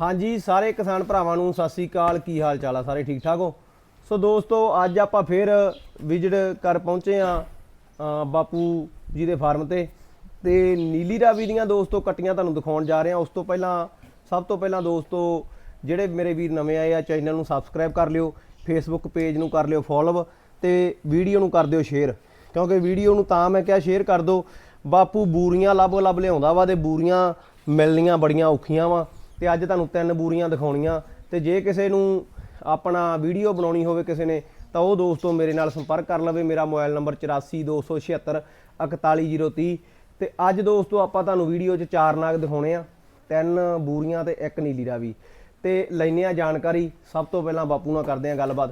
ਹਾਂਜੀ, ਸਾਰੇ ਕਿਸਾਨ ਭਰਾਵਾਂ ਨੂੰ ਸਤਿ ਸ੍ਰੀ ਅਕਾਲ। ਕੀ ਹਾਲ ਚਾਲ ਆ? ਸਾਰੇ ਠੀਕ ਠਾਕ ਹੋ? ਸੋ ਦੋਸਤੋ, ਅੱਜ ਆਪਾਂ ਫੇਰ ਵਿਜ਼ਿਟ ਕਰ ਪਹੁੰਚੇ ਆ ਬਾਪੂ ਜੀ ਦੇ ਫਾਰਮ ਤੇ। ਤੇ ਨੀਲੀ ਰਾਵੀ ਦੀਆਂ ਦੋਸਤੋ ਕੱਟੀਆਂ ਤੁਹਾਨੂੰ ਦਿਖਾਉਣ ਜਾ ਰਹੇ ਆ ਉਸ ਤੋਂ ਪਹਿਲਾਂ, ਸਭ ਤੋਂ ਪਹਿਲਾਂ ਦੋਸਤੋ, ਜਿਹੜੇ ਮੇਰੇ ਵੀਰ ਨਵੇਂ ਆਏ ਆ, ਚੈਨਲ ਨੂੰ ਸਬਸਕ੍ਰਾਈਬ ਕਰ ਲਿਓ ਫੇਸਬੁੱਕ ਪੇਜ ਨੂੰ ਕਰ ਲਿਓ ਫੋਲੋ ਤੇ ਵੀਡੀਓ ਨੂੰ ਕਰ ਦਿਓ ਸ਼ੇਅਰ ਕਿਉਂਕਿ ਵੀਡੀਓ ਨੂੰ ਤਾਂ ਮੈਂ ਕਿਹਾ ਸ਼ੇਅਰ ਕਰ ਦਿਓ। ਬਾਪੂ ਬੂਰੀਆਂ ਲੱਭ ਲੱਭ ਲਿਆਉਂਦਾ ਵਾ ਤੇ ਬੂਰੀਆਂ ਮਿਲਣੀਆਂ ਬੜੀਆਂ ਔਖੀਆਂ ਵਾ। ਤੇ ਅੱਜ ਤੁਹਾਨੂੰ ਤਿੰਨ ਬੂਰੀਆਂ ਦਿਖਾਉਣੀਆਂ ਤੇ ਜੇ ਕਿਸੇ ਨੂੰ ਆਪਣਾ ਵੀਡੀਓ ਬਣਾਉਣੀ ਹੋਵੇ ਕਿਸੇ ਨੇ, ਤਾਂ ਉਹ ਦੋਸਤੋ ਮੇਰੇ ਨਾਲ ਸੰਪਰਕ ਕਰ ਲਵੇ। ਮੇਰਾ ਮੋਬਾਈਲ ਨੰਬਰ 8427 41030 ਤੇ ਅੱਜ ਦੋਸਤੋ ਆਪਾਂ ਤੁਹਾਨੂੰ ਵੀਡੀਓ 'ਚ ਚਾਰ ਨਾਗ ਦਿਖਾਉਣੇ ਆ, ਤਿੰਨ ਬੂਰੀਆਂ ਤੇ ਇੱਕ ਨੀਲੀ ਰਾਵੀ। ਤੇ ਲੈਨੇ ਆ ਜਾਣਕਾਰੀ। ਸਭ ਤੋਂ ਪਹਿਲਾਂ ਬਾਪੂ ਨਾਲ ਕਰਦੇ ਆ ਗੱਲਬਾਤ।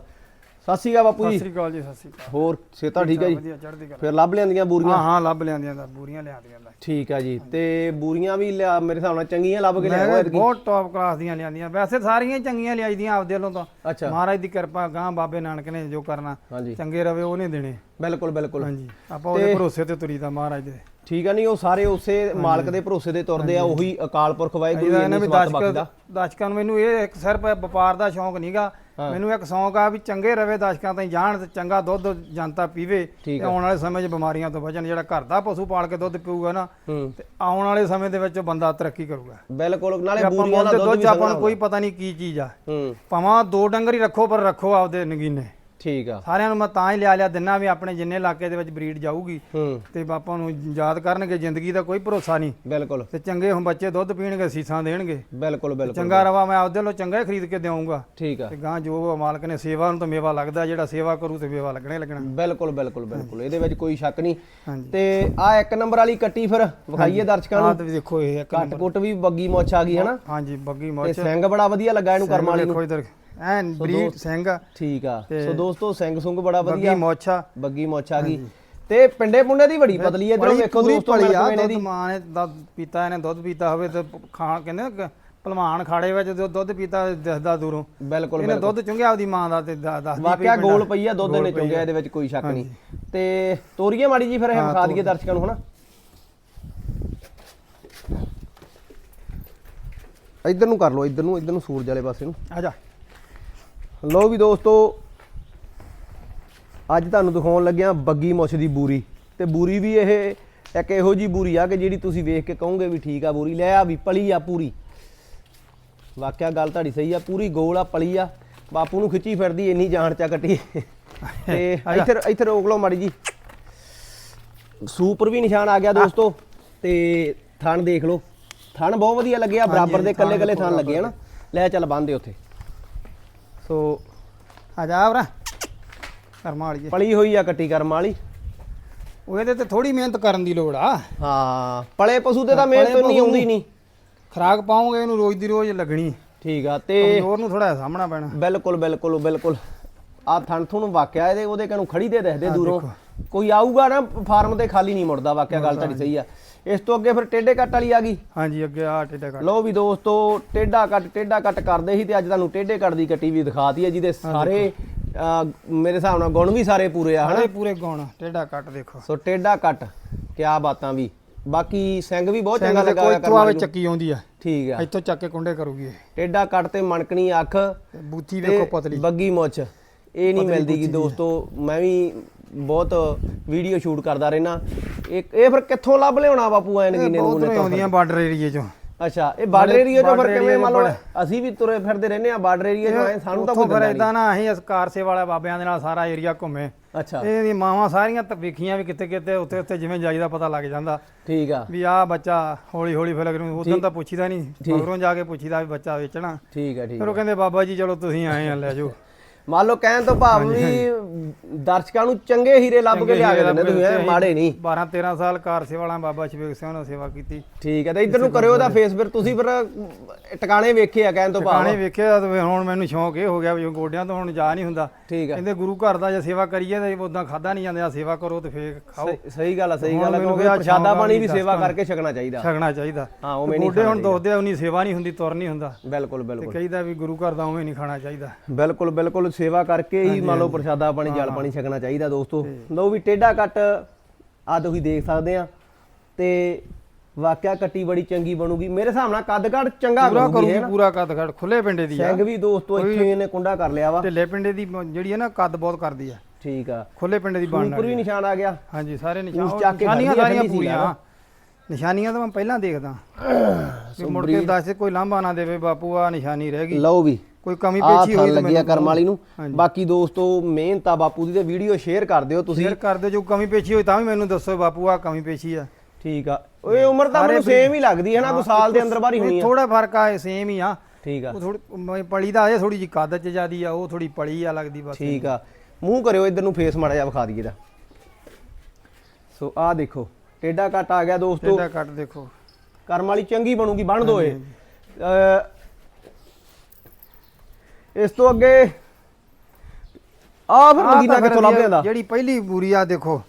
ਸਤਿ ਸ਼੍ਰੀ ਅਕਾਲ ਬਾਪੂ ਸਤਿ ਜੀ ਸ੍ਰੀ ਅਕਾਲ ਜੀ ਸਤਿ ਸ੍ਰੀ ਅਕਾਲ। ਹੋਰ ਸੇਤਾ ਠੀਕ ਹੈ ਜੀ? ਵਧੀਆ ਚੜ੍ਹਦੀ ਕਲਾ। ਫਿਰ ਲੱਭ ਲੈਂਦੀਆਂ ਬੂਰੀਆਂ? ਹਾਂ ਹਾਂ ਲੱਭ ਲਿਆਂਦੀਆਂ ਦਾ ਬੂਰੀਆਂ ਲਿਆਂਦੀਆਂ ਦਾ ਠੀਕ ਆ ਜੀ ਤੇ ਬੂਰੀਆਂ ਵੀ ਲਿਆ ਮੇਰੇ ਹਿਸਾਬ ਨਾਲ ਚੰਗੀਆਂ ਲੱਭ ਕੇ ਲਿਆਓ ਕਿਹਾ ਬਹੁਤ ਟੌਪ ਕਲਾਸ ਦੀਆਂ ਲਿਆਂਦੀਆਂ। ਵੈਸੇ ਸਾਰੀਆਂ ਹੀ ਚੰਗੀਆਂ ਲਿਆਈਦੀਆਂ ਆਪਦੇ ਵੱਲੋਂ ਤਾਂ। ਅੱਛਾ। ਮਹਾਰਾਜ ਦੀ ਕਿਰਪਾ ਗਾਂ ਬਾਬੇ ਨਾਨਕ ਨੇ ਜੋ ਕਰਨਾ। ਹਾਂਜੀ। ਚੰਗੇ ਰਵੇ ਉਹਨੇ ਦੇਣੇ। ਬਿਲਕੁਲ ਬਿਲਕੁਲ। ਹਾਂਜੀ ਆਪਾਂ ਉਹਦੇ ਭਰੋਸੇ ਤੇ ਤੁਰੀਦਾ ਮਹਾਰਾਜ ਦੇ। ਠੀਕ ਆ ਨਹੀਂ ਉਹ ਸਾਰੇ ਉਸੇ ਮਾਲਕ ਦੇ ਭਰੋਸੇ ਦੇ ਤੁਰਦੇ ਆ ਉਹੀ ਅਕਾਲ ਪੁਰਖ ਵਾਹਿਗੁਰੂ ਇਹਦਾ ਜੀ ਇਹਨਾਂ ਨੇ ਵੀ ਸਮਤ ਬਖਸ਼ਦਾ ਦਸ਼ਕ ਦਸ਼ਕਾਂ ਨੂੰ ਮੈਨੂੰ ਇਹ ਇੱਕ ਸਿਰਫ ਵਪਾਰ ਦਾ ਸ਼ੌਂਕ ਨਹੀਂਗਾ ਮੈਨੂੰ ਇੱਕ ਸ਼ੌਂਕ ਆ ਵੀ ਚੰਗੇ ਰਵੇ ਦਸ਼ਕਾਂ ਤਾਈਂ ਜਾਣ ਤੇ ਚੰਗਾ ਦੁੱਧ ਜਨਤਾ ਪੀਵੇ ਤੇ ਆਉਣ ਵਾਲੇ ਸਮੇਂ 'ਚ ਬਿਮਾਰੀਆਂ ਤੋਂ ਬਚਣ ਜਿਹੜਾ ਘਰ ਦਾ ਪਸ਼ੂ ਪਾਲ ਕੇ ਦੁੱਧ ਪੀਊਗਾ ਨਾ ਤੇ ਆਉਣ ਵਾਲੇ ਸਮੇਂ ਦੇ ਵਿੱਚ ਬੰਦਾ ਤਰੱਕੀ ਕਰੂਗਾ। ਬਿਲਕੁਲ ਨਾਲੇ ਬੂਰੀਆਂ ਦਾ ਦੁੱਧ ਆਪਾਂ ਨੂੰ ਕੋਈ ਪਤਾ ਨਹੀਂ ਕੀ ਚੀਜ਼ ਆ। ਭਾਵੇਂ ਦੋ ਡੰਗਰ ਹੀ ਰੱਖੋ ਪਰ ਰੱਖੋ ਆਪਦੇ ਨਗੀਨੇ। ਠੀਕ ਆ। ਸਾਰਿਆਂ ਨੂੰ ਮੈਂ ਤਾਂ ਹੀ ਲਿਆ ਲਿਆ ਦਿਨਾ ਵੀ ਆਪਣੇ ਜਿੰਨੇ ਇਲਾਕੇ ਦੇ ਵਿੱਚ ਬਰੀਡ ਜਾਊਗੀ। ਹੂੰ। ਤੇ ਬਾਪਾ ਨੂੰ ਯਾਦ ਕਰਨਗੇ ਜ਼ਿੰਦਗੀ ਦਾ ਕੋਈ ਭਰੋਸਾ ਨਹੀਂ। ਬਿਲਕੁਲ। ਤੇ ਚੰਗੇ ਹੁਣ ਬੱਚੇ ਦੁੱਧ ਪੀਣਗੇ ਸੀਸਾਂ ਦੇਣਗੇ। ਬਿਲਕੁਲ ਬਿਲਕੁਲ। ਚੰਗਾ ਰਵਾ ਮੈਂ ਆਪਦੇ ਵੱਲੋਂ ਚੰਗਾ ਹੀ ਖਰੀਦ ਕੇ ਦੇਵਾਂਗਾ ਠੀਕ ਆ। ਤੇ ਗਾਂ ਜੋ ਮਾਲਕ ਨੇ ਸੇਵਾ ਨੂੰ ਤਾਂ ਮੇਵਾ ਲੱਗਦਾ ਜਿਹੜਾ ਸੇਵਾ ਕਰੂ ਤੇ ਮੇਵਾ ਲੱਗਣਾ ਹੀ ਲੱਗਣਾ। ਬਿਲਕੁਲ ਬਿਲਕੁਲ ਬਿਲਕੁਲ। ਇਹਦੇ ਵਿੱਚ ਕੋਈ ਸ਼ੱਕ ਨਹੀਂ। ਤੇ ਆ ਇੱਕ ਨੰਬਰ ਵਾਲੀ ਕੱਟੀ ਫਿਰ ਵਿਖਾਈਏ ਦਰਸ਼ਕਾਂ ਆਹ ਨੂੰ ਤੇ ਦੇਖੋ ਇਹ ਇੱਕ ਕੱਟ ਕੁੱਟ ਵੀ ਬੱਗੀ ਮੁੱਛ ਆ ਗਈ ਹਨਾ ਹਾਂਜੀ ਬੱਗੀ ਤੇ ਮੋਚ ਸਿੰਘ ਬੜਾ ਵਧੀਆ ਲੱਗਾ ਇਹਨੂੰ ਕਰਮ ਵਾਲੀ ਨੂੰ। ਦੇਖੋ ਇਧਰ। ਐਨ ਬਰੀਡ ਸਿੰਘ। ਠੀਕ ਆ। ਤੇ ਸੋ ਦੋਸਤੋ ਸਿੰਘ ਸੁੰਗ ਬੜਾ ਬੱਗੀ ਵਧੀਆ। ਮੋਛਾ। ਬੱਗੀ ਮੁੱਛ ਆ ਗਈ। ਤੇ ਪਿੰਡੇ ਪੁੰਡੇ ਦੀ ਬੜੀ ਪਤਲੀ ਹੈ ਇਧਰੋਂ ਵੇਖੋ ਦੋਸਤੋ ਆ ਦੁੱਧ ਦੀ। ਮਾਂ ਨੇ ਦੁੱਧ ਪੀਤਾ ਇਹਨੇ ਦੁੱਧ ਪੀਤਾ ਹੋਵੇ ਤੇ ਖਾਣ ਕਹਿੰਦੇ ਨਾ ਕਿ ਭਲਵਾਨ ਖਾੜੇ ਵਿੱਚ ਜੋ ਦੁੱਧ ਪੀਤਾ ਦਿਸਦਾ ਦੂਰੋਂ। ਬਿਲਕੁਲ ਇਹਨੇ ਦੁੱਧ ਚੁੰਗਿਆ ਆਪਦੀ ਮਾਂ ਦਾ ਤੇ ਦ- ਦੱਸਦੀ ਵਾਕਿਆ ਗੋਲ। ਪਈ ਆ ਦੁੱਧ ਨੇ ਚੁੰਗਿਆ ਇਹਦੇ ਵਿੱਚ ਕੋਈ ਸ਼ੱਕ ਨਹੀਂ। ਤੇ ਤੋਰੀਏ ਮਾੜੀ ਜੀ ਫਿਰ ਇਹ ਵਿਖਾ ਦਈਏ ਦਰਸ਼ਕਾਂ ਨੂੰ ਹਨਾ। ਇੱਧਰ ਨੂੰ ਕਰ ਲਓ ਇੱਧਰ ਨੂੰ ਇੱਧਰ ਨੂੰ ਸੂਰਜ ਵਾਲੇ ਪਾਸੇ ਨੂੰ। ਆ ਜਾ। ਲਓ ਵੀ ਦੋਸਤੋ ਅੱਜ ਤੁਹਾਨੂੰ ਦਿਖਾਉਣ ਲੱਗਿਆ ਬੱਗੀ ਮੁੱਛ ਦੀ ਬੂਰੀ। ਤੇ ਬੂਰੀ ਵੀ ਇਹ ਇੱਕ ਇਹੋ ਜੀ ਬੂਰੀ ਆ ਕਿ ਜਿਹੜੀ ਤੁਸੀਂ ਵੇਖ ਕੇ ਕਹੋਗੇ ਵੀ ਠੀਕ ਆ ਬੂਰੀ। ਲੈ ਆ ਵੀ ਪਲੀ ਆ ਪੂਰੀ। ਵਾਕਿਆ ਗੱਲ ਤੁਹਾਡੀ ਸਹੀ ਆ ਪੂਰੀ ਗੋਲ ਆ ਪਲੀ ਆ। ਬਾਪੂ ਨੂੰ ਖਿੱਚੀ ਫਿਰਦੀ ਇੰਨੀ ਜਾਨ ਚਾ ਕੱਟੀ। ਤੇ ਇੱਥੇ ਇੱਥੇ ਰੋਕ ਲਓ ਮਾੜੀ ਜੀ। ਸੂਪਰ ਵੀ ਨਿਸ਼ਾਨ ਆ ਗਿਆ ਦੋਸਤੋ। ਤੇ ਥਣ ਦੇਖ ਲਓ। ਥਣ ਬਹੁਤ ਵਧੀਆ ਲੱਗਿਆ ਬਰਾਬਰ ਦੇ ਕੱਲੇ ਕੱਲੇ ਥਣ ਲੱਗੇ ਹਨਾ ਲੈ ਚੱਲ ਬੰਦੇ ਉੱਥੇ। ਸੋ ਆ ਜਾ ਵਰਾ ਕਰਮਾ ਵਾਲੀ ਪਲੀ ਹੋਈ ਆ ਕੱਟੀ ਕਰਮ ਵਾਲੀ। ਉਹ ਇਹਦੇ ਤੇ ਥੋੜੀ ਮਿਹਨਤ ਕਰਨ ਦੀ ਲੋੜ ਆ। ਹਾਂ ਪਲੇ ਪਸ਼ੂ ਤੇ ਤਾਂ ਮਿਹਨਤ ਨਹੀਂ ਆਉਂਦੀ ਨਹੀਂ। ਖਰਾਕ ਪਾਉਂਗੇ ਇਹਨੂੰ ਰੋਜ਼ ਦੀ ਰੋਜ਼ ਲੱਗਣੀ। ਠੀਕ ਆ ਤੇ ਕਮਜ਼ੋਰ ਨੂੰ ਥੋੜਾ ਸਾਹਮਣਾ ਪੈਣਾ। ਬਿਲਕੁਲ ਬਿਲਕੁਲ ਬਿਲਕੁਲ। ਆ ਥਣ ਤੁਹਾਨੂੰ ਵਾਕਿਆ ਇਹਦੇ ਉਹਦੇ ਕਨੂੰ ਖੜੀ ਦੇ ਦਿਖਦੇ ਦੂਰੋਂ। ਕੋਈ ਆਊਗਾ ਨਾ ਫਾਰਮ ਤੇ ਖਾਲੀ ਨਹੀਂ ਮੁੜਦਾ ਵਾਕਿਆ ਗੱਲ ਤੁਹਾਡੀ ਸਹੀ ਆ। ਇਸ ਤੋਂ ਅੱਗੇ ਫਿਰ ਟੇਡੇ ਕੱਟ ਵਾਲੀ ਆ ਗਈ। ਹਾਂਜੀ ਅੱਗੇ ਆ ਟੇਡਾ ਕਰ ਲਓ ਵੀ ਦੋਸਤੋ ਟੇਡਾ ਕੱਟ ਟੇਡਾ ਕੱਟ ਕਰਦੇ ਸੀ ਤੇ ਅੱਜ ਤੁਹਾਨੂੰ ਟੇਡੇ ਕੱਟ ਦੀ ਕੱਟੀ ਵੀ ਦਿਖਾਤੀ ਹੈ ਜਿਹਦੇ ਸਾਰੇ ਮੇਰੇ ਹਿਸਾਬ ਨਾਲ ਗੁਣ ਵੀ ਸਾਰੇ ਪੂਰੇ ਆ ਹਨਾ? ਪੂਰੇ ਗੌਣ ਟੇਡਾ ਕੱਟ ਦੇਖੋ। ਸੋ ਟੇਡਾ ਕੱਟ ਕਿਆ ਬਾਤਾਂ ਵੀ। ਬਾਕੀ ਸਿੰਘ ਵੀ ਬਹੁਤ ਚੰਗਾ ਲੱਗਾ ਕੋਈ ਆਵੇ ਨੂੰ। ਚੱਕੀ ਆਉਂਦੀ ਆ। ਠੀਕ ਆ। ਇੱਥੋਂ ਚੱਕ ਕੇ ਕੁੰਡੇ ਕਰੂਗੀ ਇਹ। ਟੇਡਾ ਕੱਟ ਤੇ ਮਣਕਣੀ ਅੱਖ ਤੇ ਬੂਥੀ ਵੇਖੋ ਤੇ ਪਤਲੀ। ਬੱਗੀ ਮੁੱਛ। ਇਹ ਨਹੀਂ ਮਿਲਦੀ ਗੀ ਦੋਸਤੋ ਮੈਂ ਵੀ ਬਹੁਤ ਵੀਡੀਓ ਸ਼ੂਟ ਕਰਦਾ ਰਹਿਣਾ ਇੱਕ ਇਹ ਫਿਰ ਕਿੱਥੋਂ ਲੱਭ ਲਿਆਉਣਾ ਬਾਪੂ ਐ ਨਗੀਨੇ ਬਹੁਤ ਨੂੰ ਆਉਂਦੀਆਂ ਬਾਰਡਰ ਏਰੀਏ ਚੋਂ। ਅੱਛਾ ਇਹ ਬਾਰਡਰ ਏਰੀਆ ਚੋਂ ਫਿਰ ਕਿਵੇਂ ਮੰਨ ਲਓ ਅਸੀਂ ਵੀ ਤੁਰੇ ਫਿਰਦੇ ਰਹਿੰਦੇ ਆ ਬਾਰਡਰ ਏਰੀਆ ਚੋਂ ਐਂ ਸਾਨੂੰ ਤਾਂ ਕੋਈ ਫਿਰ ਇਦਾਂ ਨਾ ਅਸੀਂ ਇਸ ਕਾਰ ਸੇਵਾ ਵਾਲੇ ਬਾਬਿਆਂ ਦੇ ਨਾਲ ਸਾਰਾ ਏਰੀਆ ਘੁੰਮੇ। ਅੱਛਾ। ਇਹਦੀ ਮਾਵਾਂ ਸਾਰੀਆਂ ਤਾਂ ਵੇਖੀਆਂ ਵੀ ਕਿਤੇ ਕਿਤੇ ਉੱਥੇ ਉੱਥੇ ਜਿਵੇਂ ਜਾਈਦਾ ਪਤਾ ਲੱਗ ਜਾਂਦਾ। ਠੀਕ ਆ। ਵੀ ਆਹ ਬੱਚਾ ਹੌਲੀ ਹੌਲੀ ਫਿਰ ਅਗਰ ਉਦੋਂ ਤਾਂ ਪੁੱਛੀਦਾ ਨਹੀਂ ਮਗਰੋਂ ਜਾ ਕੇ ਪੁੱਛੀਦਾ ਵੀ ਬੱਚਾ ਵੇਚਣਾ। ਠੀਕ ਆ ਠੀਕ ਫਿਰ ਉਹ ਕਹਿੰਦੇ ਬਾਬਾ ਜੀ ਚਲੋ ਤੁਸੀਂ ਆਏ ਆ ਲੈ ਜਾਓ। ਮੰਨ ਲਓ ਕਹਿਣ ਤੋਂ ਭਾਵ ਵੀ ਦਰਸ਼ਕਾਂ ਨੂੰ ਚੰਗੇ ਹੀਰੇ ਲੱਭ ਕੇ ਲਿਆ ਕੇ ਦਿੰਦੇ ਤੁਸੀਂ ਐਂ ਮਾੜੇ ਨਹੀਂ। 12 13 ਸਾਲ ਕਾਰ ਸੇਵਾ ਵਾਲਾ ਬਾਬਾ ਸ਼ਵੇਕ ਸਿੰਘ ਨੇ ਸੇਵਾ ਕੀਤੀ। ਠੀਕ ਹੈ ਤੇ ਇੱਧਰ ਨੂੰ ਕਰਿਓ ਉਹਦਾ ਫੇਸ ਫਿਰ ਤੁਸੀਂ ਫਿਰ ਟਿਕਾਣੇ ਵੇਖੇ ਆ ਕਹਿਣ ਤੋਂ ਭਾਵ। ਟਿਕਾਣੇ ਵੇਖਿਆ ਤੇ ਹੁਣ ਮੈਨੂੰ ਸ਼ੌਂਕ ਇਹ ਹੋ ਗਿਆ ਵੀ ਗੋਡਿਆਂ ਤੋਂ ਹੁਣ ਜਾ ਨਹੀਂ ਹੁੰਦਾ। ਠੀਕ ਆ ਕਹਿੰਦੇ ਗੁਰੂ ਘਰ ਦਾ ਜੇ ਸੇਵਾ ਕਰੀਏ ਤਾਂ ਉਦਾਂ ਖਾਦਾ ਨਹੀਂ ਜਾਂਦਾ ਸੇਵਾ ਕਰੋ ਤੇ ਫੇਰ ਖਾਓ। ਸਹੀ- ਗੱਲ ਆ ਸਹੀ ਗੱਲ ਆ ਕਿਉਂਕਿ ਪ੍ਰਸ਼ਾਦਾ ਆ ਪਾਣੀ ਵੀ ਸੇਵਾ ਕਰਕੇ ਛਕਣਾ ਚਾਹੀਦਾ। ਛਕਣਾ ਚਾਹੀਦਾ। ਹਾਂ ਉਵੇਂ ਨਹੀਂ ਗੋਡੇ ਹੁਣ ਦੋਦੇ ਉਨੀ ਸੇਵਾ ਨਹੀਂ ਹੁੰਦੀ ਤੁਰ ਨਹੀਂ ਹੁੰਦਾ। ਬਿਲਕੁਲ ਤੇ ਬਿਲਕੁਲ ਕਹੀਦਾ ਵੀ ਗੁਰੂ ਘਰ ਦਾ ਉਵੇਂ ਨਹੀਂ ਖਾਣਾ ਚਾਹੀਦਾ। ਬਿਲਕੁਲ ਬਿਲਕੁਲ ਸੇਵਾ ਕਰਕੇ ਹੀ ਮੰਨ ਲਓ ਪ੍ਰਸ਼ਾਦਾ ਪਾਣੀ ਜਲ ਪਾਣੀ ਛਕਣਾ ਚਾਹੀਦਾ ਦੋਸਤੋ। ਲਓ ਵੀ ਟੇਡਾ ਕੱਟ ਆ ਤੁਸੀਂ ਦੇਖ ਸਕਦੇ ਆ। ਤੇ ਵਾਕਿਆ ਕੱਟੀ ਬੜੀ ਚੰਗੀ ਬਣੂਗੀ। ਮੇਰੇ ਹਿਸਾਬ ਨਾਲ ਕੱਦ ਘੜ ਚੰਗਾ ਪੂਰਾ ਕਰੂਗੀ ਪੂਰਾ ਕੱਦ ਖੜ ਖੁੱਲੇ ਪਿੰਡੇ ਦੀ ਸਿੰਘ ਵੀ ਦੋਸਤੋ ਇੱਥੇ ਇਹਨੇ ਕੁੰਡਾ ਕਰ ਲਿਆ ਵਾ। ਢਿੱਲੇ ਪਿੰਡੇ ਦੀ ਜਿਹੜੀ ਹੈ ਨਾ ਕੱਦ ਬਹੁਤ ਕਰਦੀ ਆ। ਠੀਕ ਆ। ਖੁੱਲੇ ਪਿੰਡੇ ਦੀ ਬਣਨ ਉੱਪਰ ਵੀ ਨਿਸ਼ਾਨ ਆ ਗਿਆ। ਹਾਂਜੀ ਸਾਰੇ ਨਿਸ਼ਾਨ ਨਿਸ਼ਾਨੀਆਂ ਸਾਰੀਆਂ ਪੂਰੀਆਂ। ਨਿਸ਼ਾਨੀਆਂ ਤਾਂ ਮੈਂ ਪਹਿਲਾਂ ਦੇਖਦਾ। ਮੁੜ ਕੇ ਦੱਸ ਕੋਈ ਲਾਂਭਾ ਨਾ ਦੇਵੇ ਬਾਪੂ ਆ ਨਿਸ਼ਾਨੀ ਰਹਿ ਗਈ। ਲਓ ਵੀ। ਕੋਈ ਕਮੀ ਆ ਪੇਚੀ ਥਣ ਹੋਈ ਤਾਂ ਲੱਗਿਆ ਕਰਮ ਵਾਲੀ ਨੂੰ। ਬਾਕੀ ਦੋਸਤੋ ਮਿਹਨਤ ਆ ਬਾਪੂ ਦੀ ਤੇ ਵੀਡੀਓ ਸ਼ੇਅਰ ਕਰ ਦਿਓ ਤੁਸੀਂ। ਸ਼ੇਅਰ ਕਰ ਦਿਓ ਜੋ ਕਮੀ ਪੇਚੀ ਹੋਈ ਤਾਂ ਵੀ ਮੈਨੂੰ ਦੱਸੋ ਬਾਪੂ ਆ ਕਮੀ ਪੇਚੀ ਆ। ਠੀਕ ਆ। ਓਏ ਉਮਰ ਤਾਂ ਮੈਨੂੰ ਸੇਮ ਹੀ ਲੱਗਦੀ ਹੈ ਨਾ ਕੋਈ ਸਾਲ ਦੇ ਅੰਦਰ ਬਾਰੀ ਹੋਣੀ ਆ। ਥੋੜਾ ਫ਼ਰਕ ਆ ਸੇਮ ਹੀ ਆ। ਠੀਕ ਆ। ਉਹ ਥੋੜੀ ਪਲੀ ਦਾ ਇਹ ਥੋੜੀ ਜੀ ਕੱਦ ਚ ਜਿਆਦੀ ਆ ਉਹ ਥੋੜੀ ਪਲੀ ਆ ਲੱਗਦੀ ਬਸ। ਠੀਕ ਆ। ਮੂੰਹ ਕਰਿਓ ਇਧਰ ਨੂੰ ਫੇਸ ਮਾੜਾ ਜਿਹਾ ਵਿਖਾ ਦਈਏ ਦਾ ਸੋ ਆਹ ਦੇਖੋ ਟੇਡਾ ਕੱਟ ਆ ਗਿਆ ਦੋਸਤੋ। ਇਹਦਾ ਕੱਟ ਦੇਖੋ। ਕਰਮ ਵਾਲੀ ਚੰਗੀ ਬਣੂਗੀ ਬਣ ਦੋ ਇਹ ਇਸ ਤੋਂ ਅੱਗੇ ਆ ਫਿਰ ਫਿਰ ਕਿੱਥੋਂ ਲੱਭ ਜਾਂਦਾ ਜਿਹੜੀ ਪਹਿਲੀ ਬੂਰੀ ਆ ਦੇਖੋ